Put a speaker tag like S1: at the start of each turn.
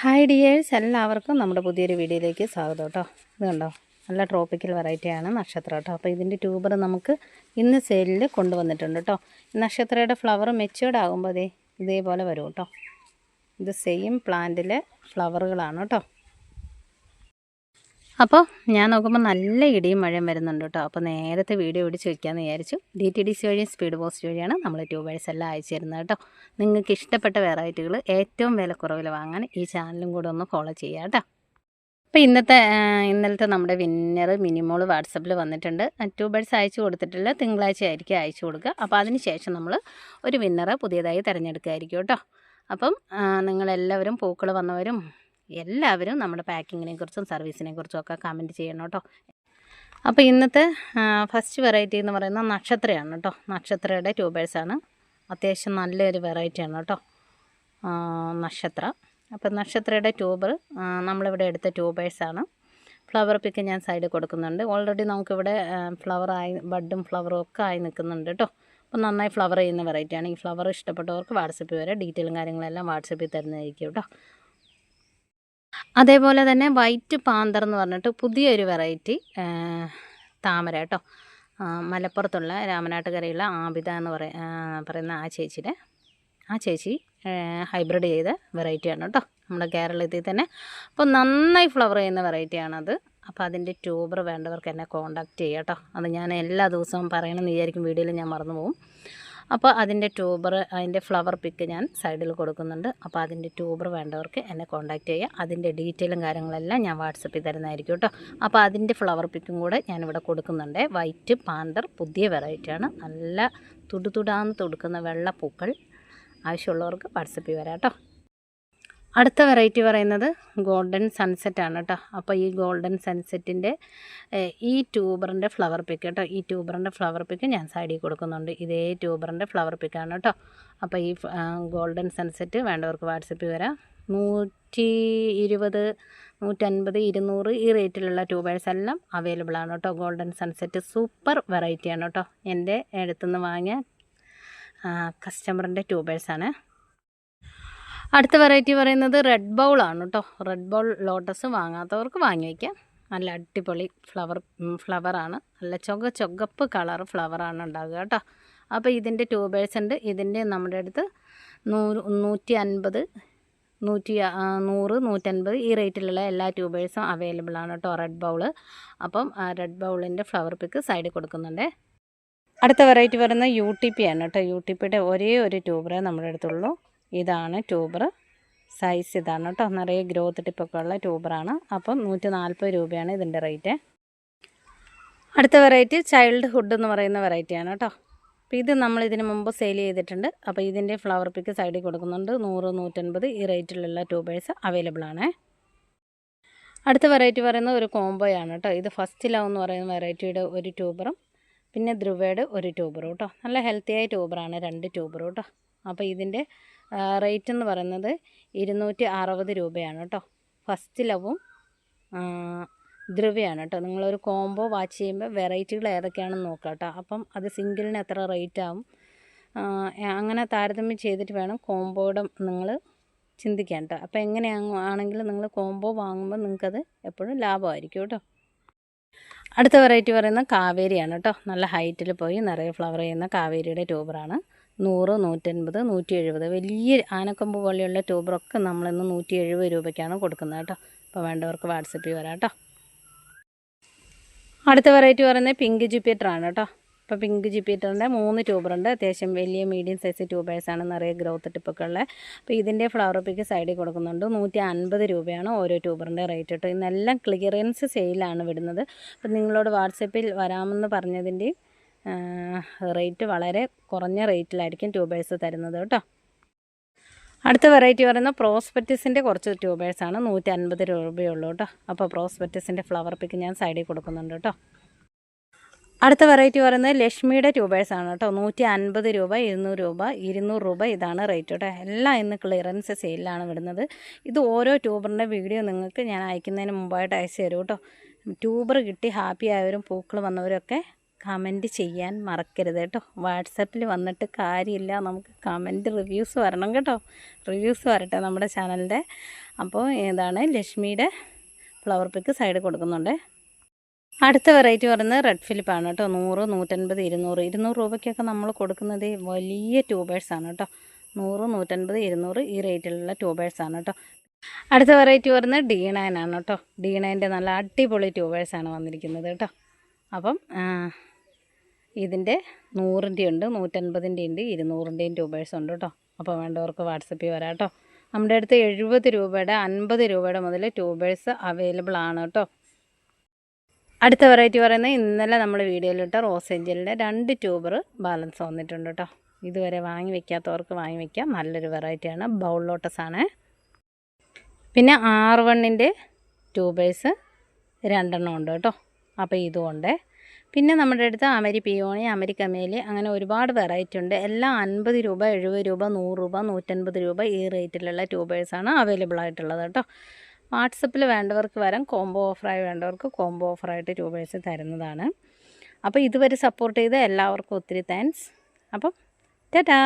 S1: Hi dears എല്ലാവർക്കും നമ്മുടെ പുതിയൊരു വീഡിയോയിലേക്ക് സ്വാഗതം കേട്ടോ. ഇത് കണ്ടോ? നല്ല ട്രോപ്പിക്കൽ വെറൈറ്റിയാണ് നക്ഷത്ര കേട്ടോ. അപ്പോൾ ഇതിന്റെ ട്യൂബർ നമുക്ക് ഇന്ന് സെയിലിൽ കൊണ്ടുവന്നിട്ടുണ്ട് കേട്ടോ. നക്ഷത്രയുടെ ഫ്ലവർ മെച്ചുവേർഡ് ആകുമ്പോൾ അതേ ഇതേപോലെ വരും കേട്ടോ. ഇത് സെയിം പ്ലാന്റിലെ ഫ്ലവറുകളാണ് കേട്ടോ. അപ്പോൾ ഞാൻ നോക്കുമ്പോൾ നല്ല ഇടിയും മഴയും വരുന്നുണ്ട് കേട്ടോ അപ്പോൾ നേരത്തെ വീഡിയോ പിടിച്ച് വെക്കാമെന്ന് വിചാരിച്ചു. ഡി ടി ഡി സി വഴിയും സ്പീഡ് പോസ്റ്റ് വഴിയാണ് നമ്മൾ ട്യൂബേഴ്സ് എല്ലാം അയച്ചു തരുന്നത് കേട്ടോ നിങ്ങൾക്ക് ഇഷ്ടപ്പെട്ട വെറൈറ്റികൾ ഏറ്റവും വിലക്കുറവിൽ വാങ്ങാൻ ഈ ചാനലും കൂടെ ഒന്ന് ഫോളോ ചെയ്യുക കേട്ടോ അപ്പോൾ ഇന്നത്തെ ഇന്നലത്തെ നമ്മുടെ വിന്നർ മിനിമോൾ വാട്സപ്പിൽ വന്നിട്ടുണ്ട്. ട്യൂബേഴ്സ് അയച്ചു കൊടുത്തിട്ടില്ല തിങ്കളാഴ്ച ആയിരിക്കും അയച്ചു കൊടുക്കുക. അപ്പോൾ അതിന് ശേഷം നമ്മൾ ഒരു വിന്നറെ പുതിയതായി തിരഞ്ഞെടുക്കുകയായിരിക്കും കേട്ടോ അപ്പം നിങ്ങളെല്ലാവരും പൂക്കൾ വന്നവരും എല്ലാവരും നമ്മുടെ പാക്കിങ്ങിനെ കുറിച്ചും സർവീസിനെ കുറിച്ചും ഒക്കെ കമന്റ് ചെയ്യണം കേട്ടോ. അപ്പോൾ ഇന്നത്തെ ഫസ്റ്റ് വെറൈറ്റി എന്ന് പറയുന്നത് നക്ഷത്രയാണ് കേട്ടോ. നക്ഷത്രയുടെ ട്യൂബേഴ്സാണ് അത്യാവശ്യം നല്ലൊരു വെറൈറ്റിയാണ് കേട്ടോ. നക്ഷത്ര. അപ്പം നക്ഷത്രയുടെ ട്യൂബർ നമ്മളിവിടെ എടുത്ത ട്യൂബേഴ്സാണ് ഫ്ലവർ പിക്ക് ഞാൻ സൈഡിൽ കൊടുക്കുന്നുണ്ട്. ഓൾറെഡി നമുക്കിവിടെ ഫ്ലവർ ആയി ബഡും ഫ്ലവറും ഒക്കെ ആയി നിൽക്കുന്നുണ്ട് കേട്ടോ. അപ്പോൾ നന്നായി ഫ്ലവർ ചെയ്യുന്ന വെറൈറ്റിയാണ് ഈ ഫ്ലവർ ഇഷ്ടപ്പെട്ടവർക്ക് വാട്സപ്പിൽ വരെ ഡീറ്റെയിലും കാര്യങ്ങളെല്ലാം വാട്സപ്പിൽ തരുന്നതായിരിക്കും കേട്ടോ. അതേപോലെ തന്നെ വൈറ്റ് പാന്തർ എന്ന് പറഞ്ഞിട്ട് പുതിയൊരു വെറൈറ്റി താമര കേട്ടോ. മലപ്പുറത്തുള്ള രാമനാട്ടുകരയുള്ള ആബിത എന്ന് പറയ പറയുന്ന ആ ചേച്ചിയുടെ ആ ചേച്ചി ഹൈബ്രിഡ് ചെയ്ത വെറൈറ്റിയാണ് കേട്ടോ. നമ്മുടെ കേരളത്തിൽ തന്നെ അപ്പോൾ നന്നായി ഫ്ലവർ ചെയ്യുന്ന വെറൈറ്റിയാണത്. അപ്പോൾ അതിന്റെ ട്യൂബർ വേണ്ടവർക്ക് എന്നെ കോൺടാക്റ്റ് ചെയ്യാം കേട്ടോ. അത് ഞാൻ എല്ലാ ദിവസവും പറയണമെന്ന് വിചാരിക്കും. വീഡിയോയിൽ ഞാൻ മറന്നു പോകും അപ്പോൾ അതിന്റെ ട്യൂബർ അതിന്റെ ഫ്ലവർ പിക്ക് ഞാൻ സൈഡിൽ കൊടുക്കുന്നുണ്ട്. അപ്പോൾ അതിന്റെ ട്യൂബർ വേണ്ടവർക്ക് എന്നെ കോൺടാക്റ്റ് ചെയ്യുക അതിന്റെ ഡീറ്റെയിലും കാര്യങ്ങളെല്ലാം ഞാൻ വാട്സപ്പിൽ തരുന്നതായിരിക്കും കേട്ടോ. അപ്പോൾ അതിന്റെ ഫ്ലവർ പിക്കും കൂടെ ഞാനിവിടെ കൊടുക്കുന്നുണ്ട്. വൈറ്റ് പാന്തർ പുതിയ വെറൈറ്റിയാണ് നല്ല തുടുതുടാന്ന് തുടുക്കുന്ന വെള്ളപ്പൂക്കൾ ആവശ്യമുള്ളവർക്ക് വാട്സപ്പിൽ വരാം കേട്ടോ. അടുത്ത വെറൈറ്റി പറയുന്നത് ഗോൾഡൻ സൺസെറ്റ് ആണ് കേട്ടോ. അപ്പോൾ ഈ ഗോൾഡൻ സൺസെറ്റിന്റെ ഈ ട്യൂബറിന്റെ ഫ്ലവർ പിക്ക് കേട്ടോ. ഈ ട്യൂബറിന്റെ ഫ്ലവർ പിക്ക് ഞാൻ സൈഡിൽ കൊടുക്കുന്നുണ്ട്. ഇതേ ട്യൂബറിന്റെ ഫ്ലവർ പിക്കാണ് കേട്ടോ. അപ്പോൾ ഈ ഗോൾഡൻ സൺസെറ്റ് വേണ്ടവർക്ക് വാട്സപ്പിൽ വരാം. നൂറ്റി ഇരുപത് നൂറ്റൻപത് ഇരുന്നൂറ് ഈ റേറ്റിലുള്ള ട്യൂബേഴ്സ് എല്ലാം അവൈലബിൾ ആണ് കേട്ടോ. ഗോൾഡൻ സൺസെറ്റ് സൂപ്പർ വെറൈറ്റിയാണ് കേട്ടോ. എന്റെ അടുത്തുനിന്ന് വാങ്ങിയ കസ്റ്റമറിന്റെ ട്യൂബേഴ്സാണ് അടുത്ത വെറൈറ്റി പറയുന്നത് റെഡ് ബൗൾ ആണ് കേട്ടോ റെഡ് ബൗൾ ലോട്ടസ് വാങ്ങാത്തവർക്ക് വാങ്ങി വയ്ക്കാം നല്ല അടിപൊളി ഫ്ലവർ ഫ്ലവറാണ് നല്ല ചുക ചുകപ്പ് കളർ ഫ്ലവറാണ് ഉണ്ടാകുക കേട്ടോ അപ്പോൾ ഇതിന്റെ ട്യൂബേഴ്സ് ഉണ്ട്. ഇതിന്റെ നമ്മുടെ അടുത്ത് നൂറ് നൂറ്റി അൻപത് നൂറ്റി നൂറ് നൂറ്റൻപത് ഈ റേറ്റിലുള്ള എല്ലാ ട്യൂബേഴ്സും അവൈലബിൾ ആണ് കേട്ടോ റെഡ് ബൗൾ അപ്പം റെഡ് ബൗളിന്റെ ഫ്ലവർ പിക്ക് സൈഡിൽ കൊടുക്കുന്നുണ്ട്. അടുത്ത വെറൈറ്റി പറയുന്നത് യു ടി പി ആണ് കേട്ടോ യു ടി പിയുടെ ഒരേ ഒരു ട്യൂബറേ നമ്മുടെ അടുത്തുള്ളൂ. ഇതാണ് ട്യൂബർ സൈസ് ഇതാണ് കേട്ടോ. നിറയെ ഗ്രോത്ത് ടിപ്പൊക്കെ ഉള്ള ട്യൂബറാണ്. അപ്പം നൂറ്റി നാൽപ്പത് രൂപയാണ് ഇതിന്റെ റേറ്റ് അടുത്ത വെറൈറ്റി ചൈൽഡ്ഹുഡ് എന്ന് പറയുന്ന വെറൈറ്റിയാണ് കേട്ടോ. അപ്പോൾ ഇത് നമ്മൾ ഇതിന് മുമ്പ് സെയിൽ ചെയ്തിട്ടുണ്ട്. അപ്പോൾ ഇതിന്റെ ഫ്ലവർ പിക്ക് സൈഡിൽ കൊടുക്കുന്നുണ്ട്. നൂറ് നൂറ്റൻപത് ഈ റേറ്റിലുള്ള ട്യൂബേഴ്സ് അവൈലബിൾ ആണ്. അടുത്ത വെറൈറ്റി പറയുന്നത് ഒരു കോംബോയാണ് കേട്ടോ. ഇത് ഫസ്റ്റ് ലവ് എന്ന് പറയുന്ന വെറൈറ്റിയുടെ ഒരു ട്യൂബറും പിന്നെ ധ്രുവയുടെ ഒരു ട്യൂബറും കേട്ടോ. നല്ല ഹെൽത്തിയായ ട്യൂബറാണ് രണ്ട് ട്യൂബറും കേട്ടോ. അപ്പോൾ ഇതിന്റെ റേറ്റ് എന്ന് പറയുന്നത് ഇരുന്നൂറ്റി അറുപത് രൂപയാണ് കേട്ടോ ഫസ്റ്റ് ലവും ധ്രുവയാണ് കേട്ടോ നിങ്ങളൊരു കോംബോ വാച്ച് ചെയ്യുമ്പോൾ വെറൈറ്റികൾ ഏതൊക്കെയാണെന്ന് നോക്കാം കേട്ടോ അപ്പം അത് സിംഗിളിന് എത്ര റേറ്റ് ആവും? അങ്ങനെ താരതമ്യം ചെയ്തിട്ട് വേണം കോംബോയുടെ നിങ്ങൾ ചിന്തിക്കാൻ കേട്ടോ അപ്പോൾ എങ്ങനെയാണെങ്കിലും നിങ്ങൾ കോംബോ വാങ്ങുമ്പോൾ നിങ്ങൾക്കത് എപ്പോഴും ലാഭമായിരിക്കും കേട്ടോ അടുത്ത വെറൈറ്റി പറയുന്നത് കാവേരിയാണ് കേട്ടോ നല്ല ഹൈറ്റിൽ പോയി നിറയെ ഫ്ലവർ ചെയ്യുന്ന കാവേരിയുടെ ട്യൂബറാണ് നൂറ് നൂറ്റൻപത് നൂറ്റി എഴുപത് വലിയ ആനക്കൊമ്പ് പോലെയുള്ള ട്യൂബറൊക്കെ നമ്മളിന്ന് നൂറ്റി എഴുപത് രൂപയ്ക്കാണ് കൊടുക്കുന്നത് കേട്ടോ. അപ്പോൾ വേണ്ടവർക്ക് വാട്സപ്പിൽ വരാം കേട്ടോ. അടുത്ത വെറൈറ്റി പറയുന്നത് പിങ്ക് ജുപ്പിറ്ററാണ് കേട്ടോ. അപ്പോൾ പിങ്ക് ജുപ്പിറ്ററിന്റെ മൂന്ന് ട്യൂബറുണ്ട് അത്യാവശ്യം വലിയ മീഡിയം സൈസ് ട്യൂബേഴ്സാണ് നിറയെ ഗ്രോത്ത് ടിപ്പൊക്കെ ഉള്ളത് അപ്പോൾ ഇതിന്റെ ഫ്ലവർ പിക്ക് സൈഡിൽ കൊടുക്കുന്നുണ്ട്. നൂറ്റി അൻപത് രൂപയാണ് ഓരോ ട്യൂബറിന്റെ റേറ്റ് കേട്ടോ. ഇന്നെല്ലാം ക്ലിയറൻസ് സെയിലാണ് വിടുന്നത്. അപ്പോൾ നിങ്ങളോട് വാട്സപ്പിൽ വരാമെന്ന് പറഞ്ഞതിന്റെ റേറ്റ് വളരെ കുറഞ്ഞ റേറ്റിലായിരിക്കും ട്യൂബേഴ്സ് തരുന്നത് കേട്ടോ. അടുത്ത വെറൈറ്റി പറയുന്ന പ്രോസ്പെറ്റിസിന്റെ കുറച്ച് ട്യൂബേഴ്സാണ് നൂറ്റി അൻപത് രൂപയുള്ളൂ കേട്ടോ. അപ്പോൾ പ്രോസ്പെറ്റിസിന്റെ ഫ്ലവർ പിക്ക് ഞാൻ സൈഡിൽ കൊടുക്കുന്നുണ്ട് കേട്ടോ. അടുത്ത വെറൈറ്റി പറയുന്നത് ലക്ഷ്മിയുടെ ട്യൂബേഴ്സാണ് കേട്ടോ നൂറ്റി അൻപത് രൂപ ഇരുന്നൂറ് രൂപ ഇരുന്നൂറ് രൂപ ഇതാണ് റേറ്റ് കേട്ടോ. എല്ലാം ഇന്ന് ക്ലിയറൻസ് സെയിലാണ് വിടുന്നത് ഇത് ഓരോ ട്യൂബറിന്റെ വീഡിയോ നിങ്ങൾക്ക് ഞാൻ അയക്കുന്നതിന് മുമ്പായിട്ട് അയച്ചു തരും കേട്ടോ. ട്യൂബർ കിട്ടി ഹാപ്പി ആയവരും പൂക്കൾ വന്നവരൊക്കെ കമന്റ് ചെയ്യാൻ മറക്കരുത് കേട്ടോ. വാട്സപ്പിൽ വന്നിട്ട് കാര്യമില്ല. നമുക്ക് കമന്റ് റിവ്യൂസ് വരണം കേട്ടോ. റിവ്യൂസ് വരട്ടെ നമ്മുടെ ചാനലിന്റെ. അപ്പോൾ ഇതാണ് ലക്ഷ്മിയുടെ ഫ്ലവർ പിക്ക് സൈഡ് കൊടുക്കുന്നുണ്ട്. അടുത്ത വെറൈറ്റി പറയുന്നത് റെഡ് ഫിലിപ്പാണ് കേട്ടോ. നൂറ് നൂറ്റൻപത് ഇരുന്നൂറ്. ഇരുന്നൂറ് രൂപയ്ക്കൊക്കെ നമ്മൾ കൊടുക്കുന്നത് വലിയ ട്യൂബേഴ്സാണ് കേട്ടോ. നൂറ് നൂറ്റൻപത് ഇരുന്നൂറ് ഈ റേറ്റിലുള്ള ട്യൂബേഴ്സാണ് കേട്ടോ. അടുത്ത വെറൈറ്റി പറയുന്നത് ഡി ആണ് കേട്ടോ. ഡി നയന്റെ നല്ല അടിപൊളി ട്യൂബേഴ്സാണ് വന്നിരിക്കുന്നത് കേട്ടോ. അപ്പം ഇതിന്റെ നൂറിന്റെ ഉണ്ട് നൂറ്റൻപതിന്റെ ഉണ്ട് ഇരുന്നൂറിന്റെയും രൂപേഴ്സ് ഉണ്ട് കേട്ടോ. അപ്പോൾ വേണ്ടവർക്ക് വാട്സപ്പിൽ വരാം കേട്ടോ. നമ്മുടെ അടുത്ത് എഴുപത് രൂപയുടെ അൻപത് രൂപയുടെ മുതൽ ട്യൂബേഴ്സ് അവൈലബിൾ ആണ് കേട്ടോ. അടുത്ത വെറൈറ്റി പറയുന്നത് ഇന്നലെ നമ്മൾ വീഡിയോയിലിട്ട റോസ് ഏഞ്ചലിന്റെ രണ്ട് ട്യൂബർ ബാലൻസ് വന്നിട്ടുണ്ട് കേട്ടോ. ഇതുവരെ വാങ്ങി വെക്കാത്തവർക്ക് വാങ്ങി വെക്കാം. നല്ലൊരു വെറൈറ്റിയാണ് ബൗൾ ലോട്ടസ് ആണ്. പിന്നെ ആർ വണ്ണിന്റെ ട്യൂബേഴ്സ് രണ്ടെണ്ണം ഉണ്ട് കേട്ടോ. അപ്പോൾ ഇതും ഉണ്ട്. പിന്നെ നമ്മുടെ അടുത്ത് അമരി പിയോണി അമരി കമേലി അങ്ങനെ ഒരുപാട് വെറൈറ്റി ഉണ്ട്. എല്ലാം അൻപത് രൂപ എഴുപത് രൂപ നൂറ് രൂപ നൂറ്റൻപത് രൂപ ഈ റേറ്റിലുള്ള ട്യൂബേഴ്സാണ് അവൈലബിൾ ആയിട്ടുള്ളത് കേട്ടോ വാട്സപ്പിൽ വേണ്ടവർക്ക് വരാം. കോംബോ ഓഫറായി വേണ്ടവർക്ക് കോംബോ ഓഫറായിട്ട് ട്യൂബേഴ്സ് തരുന്നതാണ്. അപ്പോൾ ഇതുവരെ സപ്പോർട്ട് ചെയ്ത എല്ലാവർക്കും ഒത്തിരി താങ്ക്സ് അപ്പം ടാറ്റാ!